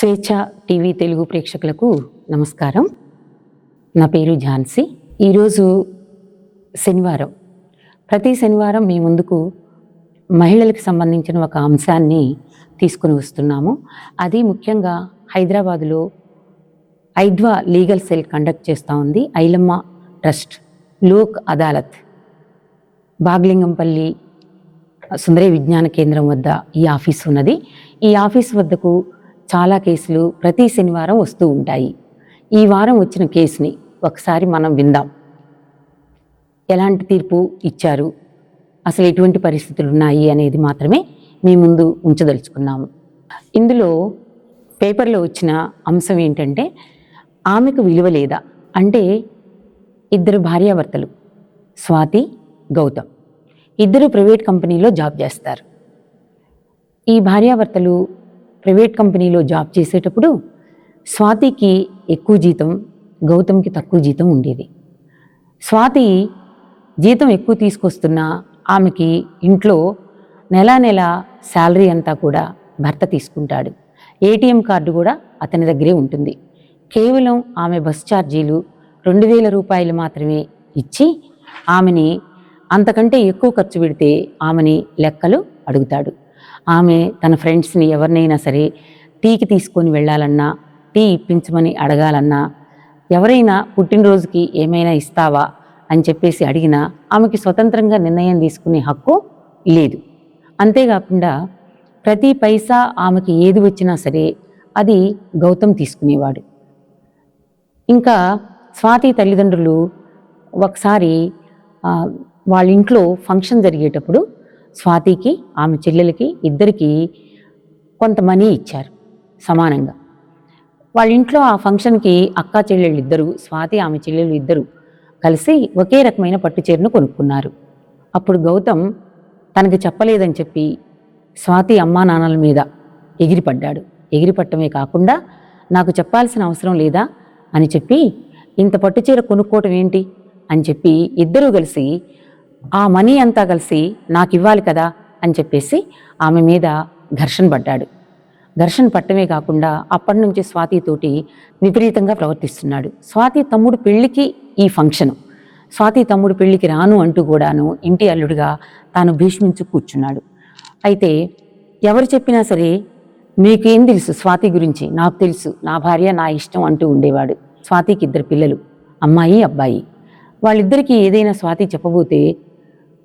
స్వేచ్ఛ టీవీ తెలుగు ప్రేక్షకులకు నమస్కారం. నా పేరు ఝాన్సీ. ఈరోజు శనివారం. ప్రతి శనివారం మీ ముందుకు మహిళలకు సంబంధించిన ఒక అంశాన్ని తీసుకుని వస్తున్నాము. అది ముఖ్యంగా హైదరాబాదులో ఐద్వా లీగల్ సెల్ కండక్ట్ చేస్తూ ఉంది. ఐలమ్మ ట్రస్ట్ లోక్ అదాలత్ బాగ్లింగంపల్లి సుందర విజ్ఞాన కేంద్రం వద్ద ఈ ఆఫీస్ ఉన్నది. ఈ ఆఫీస్ వద్దకు చాలా కేసులు ప్రతి శనివారం వస్తూ ఉంటాయి. ఈ వారం వచ్చిన కేసుని ఒకసారి మనం విందాం. ఎలాంటి తీర్పు ఇచ్చారు? అసలు ఎటువంటి పరిస్థితులు ఉన్నాయి అనేది మాత్రమే మీ ముందు ఉంచదలుచుకున్నాము. ఇందులో పేపర్లో వచ్చిన అంశం ఏంటంటే ఆమెకు విలువ లేదా? అంటే ఇద్దరు భార్యాభర్తలు స్వాతి గౌతమ్. ఇద్దరు ప్రైవేట్ కంపెనీలో జాబ్ చేస్తారు. ఈ భార్యాభర్తలు ప్రైవేట్ కంపెనీలో జాబ్ చేసేటప్పుడు స్వాతికి ఎక్కువ జీతం గౌతమ్కి తక్కువ జీతం ఉండేది. స్వాతి జీతం ఎక్కువ తీసుకొస్తున్నా ఆమెకి ఇంట్లో నెల నెల శాలరీ అంతా కూడా భర్త తీసుకుంటాడు. ఏటీఎం కార్డు కూడా అతని దగ్గరే ఉంటుంది. కేవలం ఆమె బస్ ఛార్జీలు రెండు వేల రూపాయలు మాత్రమే ఇచ్చి ఆమెని అంతకంటే ఎక్కువ ఖర్చు పెడితే ఆమెని లెక్కలు అడుగుతాడు. ఆమె తన ఫ్రెండ్స్ని ఎవరినైనా సరే టీకి తీసుకొని వెళ్ళాలన్నా టీ ఇప్పించమని అడగాలన్నా ఎవరైనా పుట్టినరోజుకి ఏమైనా ఇస్తావా అని చెప్పేసి అడిగినా ఆమెకి స్వతంత్రంగా నిర్ణయం తీసుకునే హక్కు లేదు. అంతేకాకుండా ప్రతి పైసా ఆమెకి ఏది వచ్చినా సరే అది గౌతమ్ తీసుకునేవాడు. ఇంకా స్వాతి తల్లిదండ్రులు ఒకసారి వాళ్ళ ఇంట్లో ఫంక్షన్ జరిగేటప్పుడు స్వాతికి ఆమె చెల్లెలకి ఇద్దరికి కొంత మనీ ఇచ్చారు సమానంగా. వాళ్ళ ఇంట్లో ఆ ఫంక్షన్కి అక్కా చెల్లెళ్ళు ఇద్దరు స్వాతి ఆమె చెల్లెలు ఇద్దరు కలిసి ఒకే రకమైన పట్టు చీరను కొనుక్కున్నారు. అప్పుడు గౌతమ్ తనకి చెప్పలేదని చెప్పి స్వాతి అమ్మా నాన్నల మీద ఎగిరిపడ్డాడు. ఎగిరిపట్టమే కాకుండా నాకు చెప్పాల్సిన అవసరం లేదా? అని చెప్పి ఇంత పట్టు చీర కొనుక్కోవటం ఏంటి? అని చెప్పి ఇద్దరూ కలిసి ఆ మనీ అంతా కలిసి నాకు ఇవ్వాలి కదా అని చెప్పేసి ఆమె మీద ఘర్షణ పడ్డాడు. ఘర్షణ పట్టమే కాకుండా అప్పటి నుంచి స్వాతితోటి విపరీతంగా ప్రవర్తిస్తున్నాడు. స్వాతి తమ్ముడు పెళ్ళికి ఈ ఫంక్షను స్వాతి తమ్ముడు పెళ్ళికి రాను అంటూ కూడాను ఇంటి అల్లుడిగా తాను భీష్మించు కూర్చున్నాడు. అయితే ఎవరు చెప్పినా సరే మీకేం తెలుసు స్వాతి గురించి? నాకు తెలుసు నా భార్య నా ఇష్టం అంటూ ఉండేవాడు. స్వాతికి ఇద్దరు పిల్లలు అమ్మాయి అబ్బాయి. వాళ్ళిద్దరికీ ఏదైనా స్వాతి చెప్పబోతే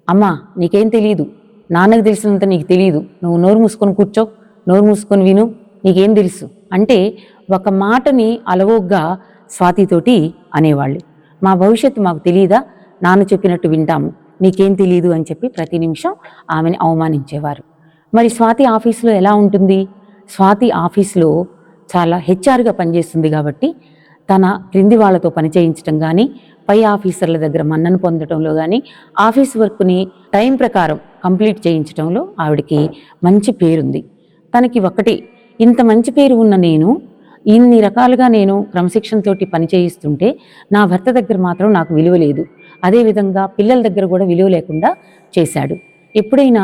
అమ్మా నీకేం తెలియదు నాన్నకు తెలిసినంత నీకు తెలియదు నువ్వు నోరు మూసుకొని కూర్చో నోరు మూసుకొని విను నీకేం తెలుసు? అంటే ఒక మాటని అలవోగ్గా స్వాతితోటి అనేవాళ్ళు. మా భవిష్యత్తు మాకు తెలియదా నాన్న చెప్పినట్టు వింటాము. నీకేం తెలియదు అని చెప్పి ప్రతి నిమిషం ఆమెని అవమానించేవారు. మరి స్వాతి ఆఫీసులో ఎలా ఉంటుంది? స్వాతి ఆఫీసులో చాలా హెచ్ఆర్గా పనిచేస్తుంది కాబట్టి తన క్రింది వాళ్ళతో పని చేయించడం కానీ పై ఆఫీసర్ల దగ్గర మన్నను పొందడంలో కానీ ఆఫీస్ వర్క్ని టైం ప్రకారం కంప్లీట్ చేయించడంలో ఆవిడకి మంచి పేరుంది. తనకి ఒకటి ఇంత మంచి పేరు ఉన్న నేను ఇన్ని రకాలుగా నేను క్రమశిక్షణతోటి పని చేయిస్తుంటే నా భర్త దగ్గర మాత్రం నాకు విలువ లేదు. అదేవిధంగా పిల్లల దగ్గర కూడా విలువ లేకుండా చేశాడు. ఎప్పుడైనా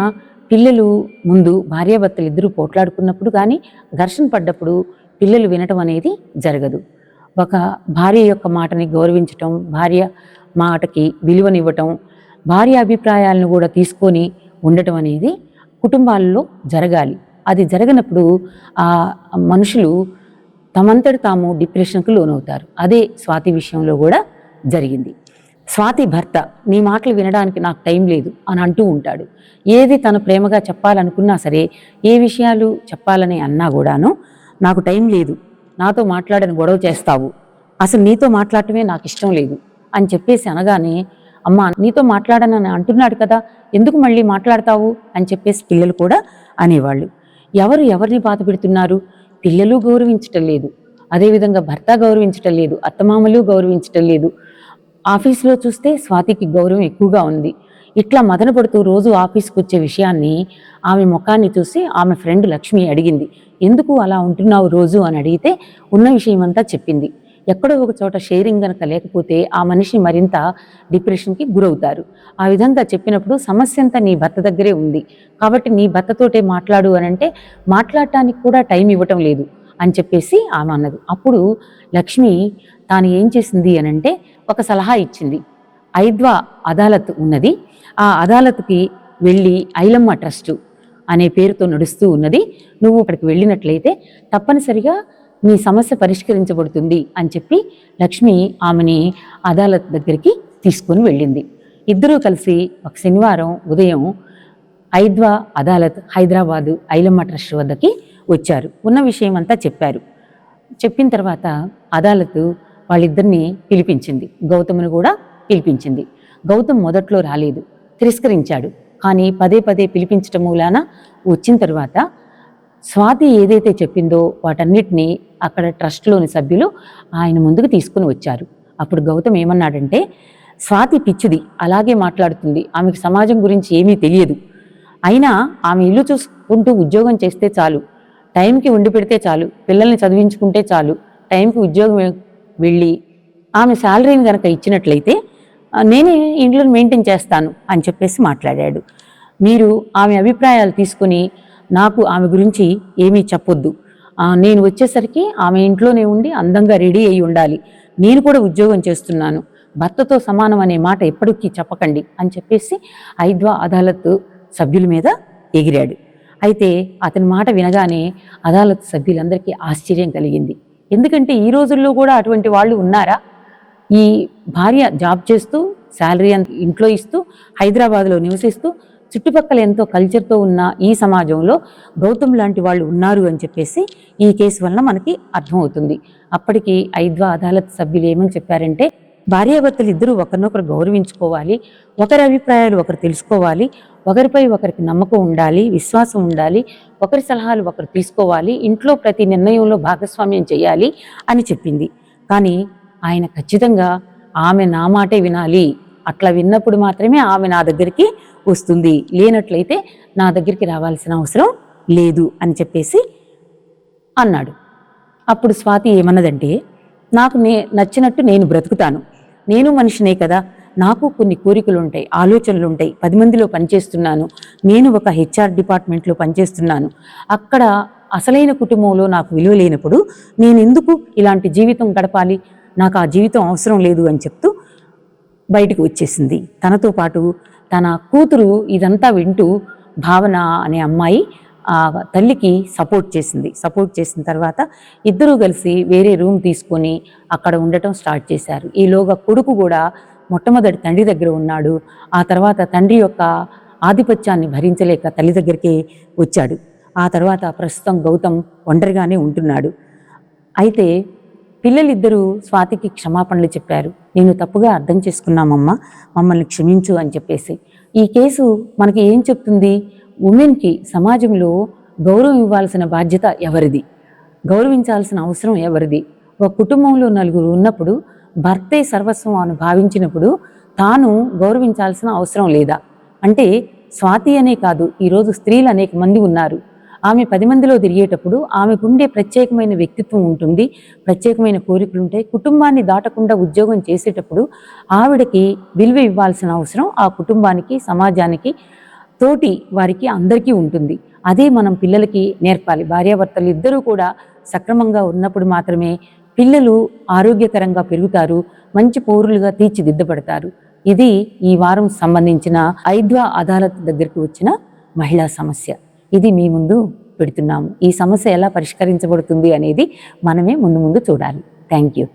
పిల్లలు ముందు భార్యాభర్తలు ఇద్దరూ పోట్లాడుకున్నప్పుడు కానీ ఘర్షణ పడ్డప్పుడు పిల్లలు వినటం అనేది జరగదు. ఒక భార్య యొక్క మాటని గౌరవించటం భార్య మాటకి విలువనివ్వటం భార్య అభిప్రాయాలను కూడా తీసుకొని ఉండటం అనేది కుటుంబాల్లో జరగాలి. అది జరగనప్పుడు ఆ మనుషులు తమంతటి తాము డిప్రెషన్కు లోనవుతారు. అదే స్వాతి విషయంలో కూడా జరిగింది. స్వాతి భర్త నీ మాటలు వినడానికి నాకు టైం లేదు అని అంటూ ఉంటాడు. ఏది తను ప్రేమగా చెప్పాలనుకున్నా సరే ఏ విషయాలు చెప్పాలని అన్నా కూడాను నాకు టైం లేదు. నాతో మాట్లాడని గొడవ చేస్తావు. అసలు నీతో మాట్లాడటమే నాకు ఇష్టం లేదు అని చెప్పేసి అనగానే అమ్మా నీతో మాట్లాడనని అంటున్నాడు కదా ఎందుకు మళ్ళీ మాట్లాడతావు? అని చెప్పేసి పిల్లలు కూడా అనేవాళ్ళు. ఎవరు ఎవరిని బాధ పెడుతున్నారు? పిల్లలు గౌరవించటం లేదు. అదేవిధంగా భర్త గౌరవించటం లేదు. అత్తమామలు గౌరవించటం లేదు. ఆఫీస్లో చూస్తే స్వాతికి గౌరవం ఎక్కువగా ఉంది. ఇట్లా మదన పడుతూ రోజు ఆఫీస్కి వచ్చే విషయాన్ని ఆమె ముఖాన్ని చూసి ఆమె ఫ్రెండ్ లక్ష్మి అడిగింది. ఎందుకు అలా ఉంటున్నావు రోజు అని అడిగితే ఉన్న విషయం అంతా చెప్పింది. ఎక్కడో ఒక చోట షేరింగ్ కనుక లేకపోతే ఆ మనిషి మరింత డిప్రెషన్కి గురవుతారు. ఆ విధంగా చెప్పినప్పుడు సమస్య అంతా నీ భర్త దగ్గరే ఉంది. కాబట్టి నీ భర్తతోటే మాట్లాడు అని అంటే మాట్లాడటానికి కూడా టైం ఇవ్వటం లేదు అని చెప్పేసి ఆమె అన్నది. అప్పుడు లక్ష్మి తాను ఏం చేసింది అని అంటే ఒక సలహా ఇచ్చింది. ఐద్వా అదాలత్ ఉన్నది. ఆ అదాలత్కి వెళ్ళి ఐలమ్మ ట్రస్టు అనే పేరుతో నడుస్తూ ఉన్నది. నువ్వు అక్కడికి వెళ్ళినట్లయితే తప్పనిసరిగా మీ సమస్య పరిష్కరించబడుతుంది అని చెప్పి లక్ష్మి ఆమెని అదాలత్ దగ్గరికి తీసుకొని వెళ్ళింది. ఇద్దరూ కలిసి ఒక శనివారం ఉదయం ఐద్వా అదాలత్ హైదరాబాదు ఐలమ్మ ట్రస్ట్ వద్దకి వచ్చారు. ఉన్న విషయం అంతా చెప్పారు. చెప్పిన తర్వాత అదాలత్ వాళ్ళిద్దరిని పిలిపించింది. గౌతమ్ని కూడా పిలిపించింది. గౌతమ్ మొదట్లో రాలేదు. తిరస్కరించాడు. కానీ పదే పదే పిలిపించటం మూలాన వచ్చిన తర్వాత స్వాతి ఏదైతే చెప్పిందో వాటన్నిటినీ అక్కడ ట్రస్ట్లోని సభ్యులు ఆయన ముందుకు తీసుకుని వచ్చారు. అప్పుడు గౌతమ్ ఏమన్నాడంటే స్వాతి పిచ్చిది అలాగే మాట్లాడుతుంది. ఆమెకు సమాజం గురించి ఏమీ తెలియదు. అయినా ఆమె ఇల్లు చూసుకుంటూ ఉద్యోగం చేస్తే చాలు. టైంకి ఉండి పెడితే చాలు. పిల్లల్ని చదివించుకుంటే చాలు. టైంకి ఉద్యోగం వెళ్ళి ఆమె శాలరీని కనుక ఇచ్చినట్లయితే నేనే ఇంట్లో మెయింటైన్ చేస్తాను అని చెప్పేసి మాట్లాడాడు. మీరు ఆమె అభిప్రాయాలు తీసుకొని నాకు ఆమె గురించి ఏమీ చెప్పొద్దు. నేను వచ్చేసరికి ఆమె ఇంట్లోనే ఉండి అందంగా రెడీ అయి ఉండాలి. నేను కూడా ఉద్యోగం చేస్తున్నాను. భర్తతో సమానం అనే మాట ఎప్పటికీ చెప్పకండి అని చెప్పేసి ఐద్వా అదాలత్ సభ్యుల మీద ఎగిరాడు. అయితే అతని మాట వినగానే అదాలత్ సభ్యులందరికీ ఆశ్చర్యం కలిగింది. ఎందుకంటే ఈ రోజుల్లో కూడా అటువంటి వాళ్ళు ఉన్నారా? ఈ భార్య జాబ్ చేస్తూ శాలరీ అంత ఇంట్లో ఇస్తూ హైదరాబాద్లో నివసిస్తూ చుట్టుపక్కల ఎంతో కల్చర్తో ఉన్న ఈ సమాజంలో గౌతమ్ లాంటి వాళ్ళు ఉన్నారు అని చెప్పేసి ఈ కేసు వలన మనకి అర్థమవుతుంది. అప్పటికి ఐద్వా అదాలత్ సభ్యులు ఏమని చెప్పారంటే భార్యాభర్తలు ఇద్దరూ ఒకరినొకరు గౌరవించుకోవాలి ఒకరి అభిప్రాయాలు ఒకరు తెలుసుకోవాలి ఒకరిపై ఒకరికి నమ్మకం ఉండాలి విశ్వాసం ఉండాలి ఒకరి సలహాలు ఒకరు తీసుకోవాలి ఇంట్లో ప్రతి నిర్ణయంలో భాగస్వామ్యం చేయాలి అని చెప్పింది. కానీ ఆయన ఖచ్చితంగా ఆమె నా మాటే వినాలి. అట్లా విన్నప్పుడు మాత్రమే ఆమె నా దగ్గరికి వస్తుంది. లేనట్లయితే నా దగ్గరికి రావాల్సిన అవసరం లేదు అని చెప్పేసి అన్నాడు. అప్పుడు స్వాతి ఏమన్నదంటే నాకు నే నచ్చినట్టు నేను బ్రతుకుతాను. నేను మనిషినే కదా. నాకు కొన్ని కోరికలు ఉంటాయి ఆలోచనలు ఉంటాయి పది మందిలో పనిచేస్తున్నాను. నేను ఒక హెచ్ఆర్ డిపార్ట్మెంట్లో పనిచేస్తున్నాను. అక్కడ అసలైన కుటుంబంలో నాకు విలువ లేనప్పుడు నేను ఎందుకు ఇలాంటి జీవితం గడపాలి? నాకు ఆ జీవితం అవసరం లేదు అని చెప్తూ బయటకు వచ్చేసింది. తనతో పాటు తన కూతురు ఇదంతా వింటూ భావన అనే అమ్మాయి ఆ తల్లికి సపోర్ట్ చేసింది. సపోర్ట్ చేసిన తర్వాత ఇద్దరూ కలిసి వేరే రూమ్ తీసుకొని అక్కడ ఉండటం స్టార్ట్ చేశారు. ఈలోగా కొడుకు కూడా మొట్టమొదటి తండ్రి దగ్గర ఉన్నాడు. ఆ తర్వాత తండ్రి యొక్క ఆధిపత్యాన్ని భరించలేక తల్లి దగ్గరికి వచ్చాడు. ఆ తర్వాత ప్రస్తుతం గౌతమ్ ఒంటరిగానే ఉంటున్నాడు. అయితే పిల్లలిద్దరూ స్వాతికి క్షమాపణలు చెప్పారు. నేను తప్పుగా అర్థం చేసుకున్నామమ్మా మమ్మల్ని క్షమించు అని చెప్పేసి. ఈ కేసు మనకి ఏం చెప్తుంది? ఉమెన్కి సమాజంలో గౌరవం ఇవ్వాల్సిన బాధ్యత ఎవరిది? గౌరవించాల్సిన అవసరం ఎవరిది? ఒక కుటుంబంలో నలుగురు ఉన్నప్పుడు భర్తే సర్వస్వం అని భావించినప్పుడు తాను గౌరవించాల్సిన అవసరం లేదా? అంటే స్వాతి అనే కాదు ఈరోజు స్త్రీలు అనేక మంది ఉన్నారు. ఆమె పది మందిలో తిరిగేటప్పుడు ఆమెకుండే ప్రత్యేకమైన వ్యక్తిత్వం ఉంటుంది ప్రత్యేకమైన కోరికలు ఉంటాయి. కుటుంబాన్ని దాటకుండా ఉద్యోగం చేసేటప్పుడు ఆవిడకి విలువ ఇవ్వాల్సిన అవసరం ఆ కుటుంబానికి సమాజానికి తోటి వారికి అందరికీ ఉంటుంది. అదే మనం పిల్లలకి నేర్పాలి. భార్యాభర్తలు ఇద్దరూ కూడా సక్రమంగా ఉన్నప్పుడు మాత్రమే పిల్లలు ఆరోగ్యకరంగా పెరుగుతారు మంచి పౌరులుగా తీర్చిదిద్దబడతారు. ఇది ఈ వారం సంబంధించిన ఐద్వా అదాలత్ దగ్గరికి వచ్చిన మహిళా సమస్య. ఇది మీ ముందు పెడుతున్నాము. ఈ సమస్య ఎలా పరిష్కరించబడుతుంది అనేది మనమే ముందు ముందు చూడాలి. Thank you